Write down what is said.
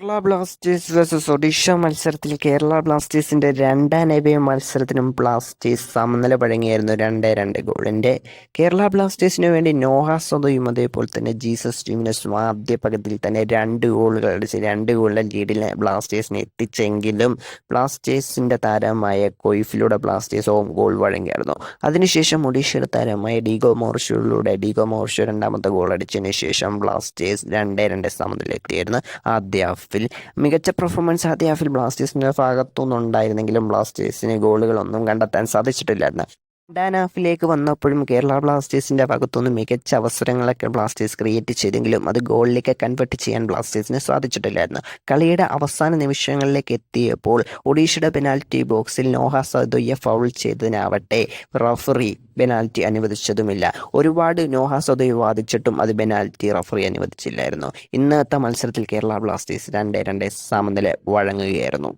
Kerala Blasters versus Odisha മത്സരത്തിൽ കേരള ബ്ലാസ്റ്റേഴ്സിന്റെ രണ്ടാം നബിയ മത്സരത്തിനും ബ്ലാസ്റ്റേഴ്സ് സമനില പഴങ്ങിയായിരുന്നു രണ്ട് രണ്ട് ഗോളിന്റെ. കേരള ബ്ലാസ്റ്റേഴ്സിന് വേണ്ടി നോഹ സ്വതയും അതേപോലെ തന്നെ ജീസസ് ടീമിനസും ആദ്യ പകുതിയിൽ തന്നെ രണ്ട് ഗോളുകൾ അടിച്ച് രണ്ട് ഗോളിന്റെ ലീഡിൽ ബ്ലാസ്റ്റേഴ്സിനെ എത്തിച്ചെങ്കിലും ബ്ലാസ്റ്റേഴ്സിന്റെ താരമായ കൊയ്ഫിലൂടെ ബ്ലാസ്റ്റേഴ്സ് ഹോം ഗോൾ വഴങ്ങിയായിരുന്നു. അതിനുശേഷം ഒഡീഷയുടെ താരമായ ഡീഗോ മോർഷോയിലൂടെ ഡീഗോ മോർഷോ രണ്ടാമത്തെ ഗോൾ അടിച്ചതിന് ശേഷം ബ്ലാസ്റ്റേഴ്സ് രണ്ട് രണ്ട് സമനിലെത്തിയായിരുന്നു ആദ്യ ഹാഫിൽ മികച്ച പെർഫോമൻസ് ആദ്യ ഹാഫിൽ ബ്ലാസ്റ്റേഴ്സിന്റെ ഭാഗത്തുനിന്നുണ്ടായിരുന്നെങ്കിലും ബ്ലാസ്റ്റേഴ്സിന് ഗോളുകളൊന്നും കണ്ടെത്താൻ സാധിച്ചിട്ടില്ലായിരുന്നു. രണ്ടാം ഹാഫിലേക്ക് വന്നപ്പോഴും കേരള ബ്ലാസ്റ്റേഴ്സിന്റെ ഭാഗത്തുനിന്ന് മികച്ച അവസരങ്ങളൊക്കെ ബ്ലാസ്റ്റേഴ്സ് ക്രിയേറ്റ് ചെയ്തെങ്കിലും അത് ഗോളിലേക്ക് കൺവേർട്ട് ചെയ്യാൻ ബ്ലാസ്റ്റേഴ്സിന് സാധിച്ചിട്ടില്ലായിരുന്നു. കളിയുടെ അവസാന നിമിഷങ്ങളിലേക്ക് എത്തിയപ്പോൾ ഒഡീഷയുടെ പെനാൽറ്റി ബോക്സിൽ നോഹ സദുയ്യ ഫൗൾ ചെയ്തതിനാവട്ടെ റഫറി പെനാൽറ്റി അനുവദിച്ചതുമില്ല. ഒരുപാട് നോഹ സദുയ്യ വാദിച്ചിട്ടും അത് പെനാൽറ്റി റഫറി അനുവദിച്ചില്ലായിരുന്നു. ഇന്നത്തെ മത്സരത്തിൽ കേരള ബ്ലാസ്റ്റേഴ്സ് രണ്ട് രണ്ട് സമനില വഴങ്ങുകയായിരുന്നു.